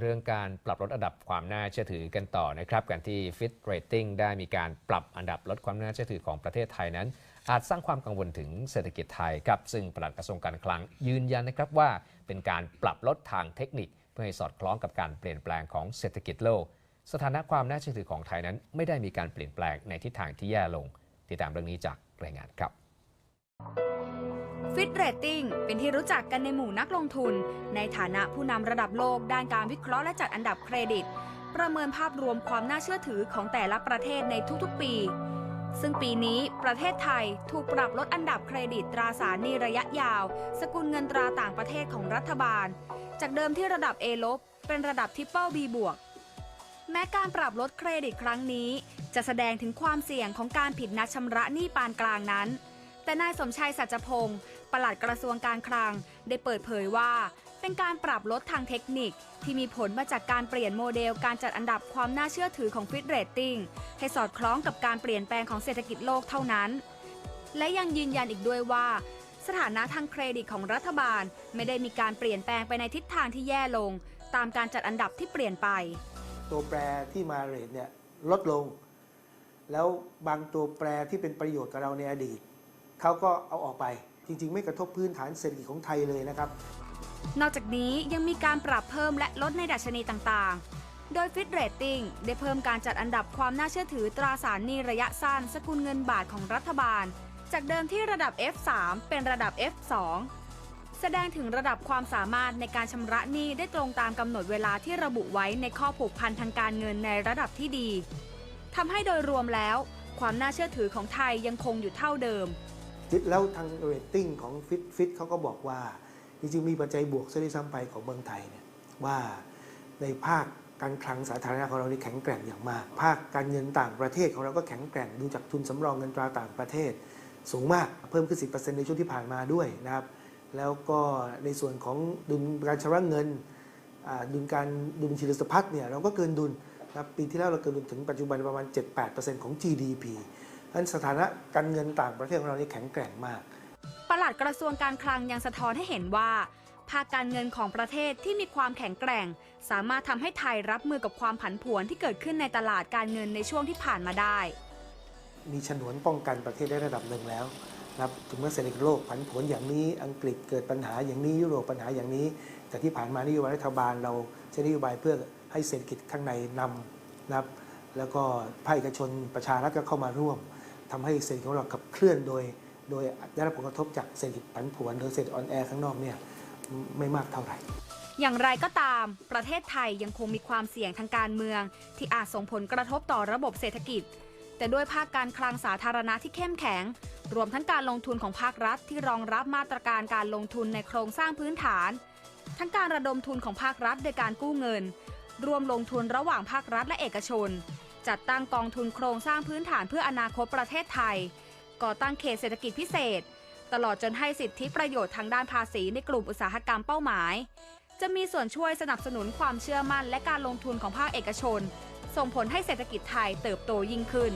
เรื่องการปรับลดอันดับความน่าเชื่อถือกันต่อนะครับการที่ Fit Rating ได้มีการปรับอันดับลดความน่าเชื่อถือของประเทศไทยนั้น อาจสร้างความกังวลถึงเศรษฐกิจไทยครับซึ่งปลัดกระทรวงการคลังยืนยันนะครับว่า เป็นการปรับลดทางเทคนิค เพื่อให้สอดคล้องกับการเปลี่ยนแปลงของเศรษฐกิจโลก สถานะความน่าเชื่อถือของไทยนั้น ไม่ได้มีการเปลี่ยนแปลงในทิศทางที่แย่ลง ติดตามเรื่องนี้จากรายงานครับ ฟิตเรตติ้งเป็นที่รู้จักกันในหมู่นักลงทุน ในฐานะผู้นำระดับโลกด้านการวิเคราะห์และจัดอันดับเครดิต ประเมินภาพรวมความน่าเชื่อถือของแต่ละประเทศในทุกๆปี ซึ่งปีนี้ประเทศไทยถูกปรับลดอันดับเครดิตตราสารหนี้ระยะยาว สกุลเงินตราต่างประเทศของรัฐบาล จากเดิมที่ระดับ A ลบเป็นระดับทิปเปิล B บวกแม้การปรับลดเครดิตครั้งนี้ จะแสดงถึงความเสี่ยงของการผิดนัดชำระหนี้ปานกลางนั้น แต่นายสมชัยสัจพงศ์ ปลัดกระทรวงการคลัง ได้เปิดเผยว่า เป็นการปรับลดทางเทคนิค ที่มีผลมาจากการเปลี่ยนโมเดลการจัดอันดับความน่าเชื่อถือของฟิตเรตติ้งให้สอดคล้องกับการเปลี่ยนแปลงของเศรษฐกิจโลกเท่านั้น และยังยืนยันอีกด้วยว่า สถานะทางเครดิตของรัฐบาล ไม่ได้มีการเปลี่ยนแปลงไปในทิศทางที่แย่ลง ตามการจัดอันดับที่เปลี่ยนไป ตัวแปรที่มาเรทเนี่ยลดลง แล้วบางตัวแปรที่เป็นประโยชน์กับเราในอดีตเขาก็เอาออกไป จริง ๆ ไม่กระทบพื้นฐานเศรษฐกิจของไทยเลยนะครับ นอกจากนี้ยังมีการปรับเพิ่มและลดในดัชนีต่างๆ โดยฟิตเรตติ้งได้เพิ่มการจัดอันดับความน่าเชื่อถือตราสารหนี้ระยะสั้นสกุลเงินบาทของรัฐบาล จากเดิมที่ระดับ F3 เป็นระดับ F2 แสดงถึงระดับความสามารถในการชำระหนี้ได้ตรงตามกำหนดเวลาที่ระบุไว้ในข้อผูกพันทางการเงินในระดับที่ดีทำให้โดยรวมแล้ว ความน่าเชื่อถือของไทยยังคงอยู่เท่าเดิม แล้วทางเรตติ้งของฟิตฟิตเขาก็บอกว่า จริงๆมีปัจจัยบวกซะด้วยซ้ำไปของเมืองไทยเนี่ยว่าในภาคการคลังสาธารณะของเรานี่แข็งแกร่งอย่างมาก ภาคการเงินต่างประเทศของเราก็แข็งแกร่งดูจากทุนสำรองเงินตราต่างประเทศ สูงมากเพิ่มขึ้น 10%ในช่วงที่ผ่านมาด้วยนะครับแล้วก็ในส่วนของดุลการชำระเงินดุลการดุลบัญชีสพัดเนี่ยเราก็เกินดุลนะครับปีที่แล้วเราเกินดุลถึงปัจจุบันประมาณ 7-8%ของ GDP ฉะนั้นสถานะการเงินต่างประเทศของเรานี่แข็งแกร่งมาก ปลัดกระทรวงการคลังยังสะท้อนให้เห็นว่า ภาคการเงินของประเทศที่มีความแข็งแกร่ง สามารถทำให้ไทยรับมือกับความผันผวนที่เกิดขึ้นในตลาดการเงินในช่วงที่ผ่านมาได้ มีฉนวนป้องกันประเทศได้ระดับหนึ่งแล้วนะครับถึงแม้เศรษฐกิจโลกผันผวนอย่างนี้ อังกฤษเกิดปัญหาอย่างนี้ยุโรปปัญหาอย่างนี้ แต่ที่ผ่านมานโยบายรัฐบาลเราใช้นโยบายเพื่อให้เศรษฐกิจข้างในนำนะครับแล้วก็ภาคเอกชนประชารัฐก็เข้ามาร่วม ทำให้เศรษฐกิจของเราขับเคลื่อนโดย โดยได้รับผลกระทบจากเศรษฐกิจผันผวนโดยเศรษฐกิจอ่อนแอข้างนอกเนี่ยไม่มากเท่าไหร่อย่างไรก็ตาม ประเทศไทยยังคงมีความเสี่ยงทางการเมือง ที่อาจส่งผลกระทบต่อระบบเศรษฐกิจ แต่ด้วยภาคการคลังสาธารณะที่เข้มแข็ง รวมทั้งการลงทุนของภาครัฐที่รองรับมาตรการการลงทุนในโครงสร้างพื้นฐาน ทั้งการระดมทุนของภาครัฐโดยการกู้เงิน รวมลงทุนระหว่างภาครัฐและเอกชน จัดตั้งกองทุนโครงสร้างพื้นฐานเพื่ออนาคตประเทศไทย ก่อตั้งเขตเศรษฐกิจพิเศษ ตลอดจนให้สิทธิประโยชน์ทางด้านภาษีในกลุ่มอุตสาหกรรมเป้าหมาย จะมีส่วนช่วยสนับสนุนความเชื่อมั่นและการลงทุนของภาคเอกชน ส่งผลให้เศรษฐกิจไทยเติบโตยิ่งขึ้น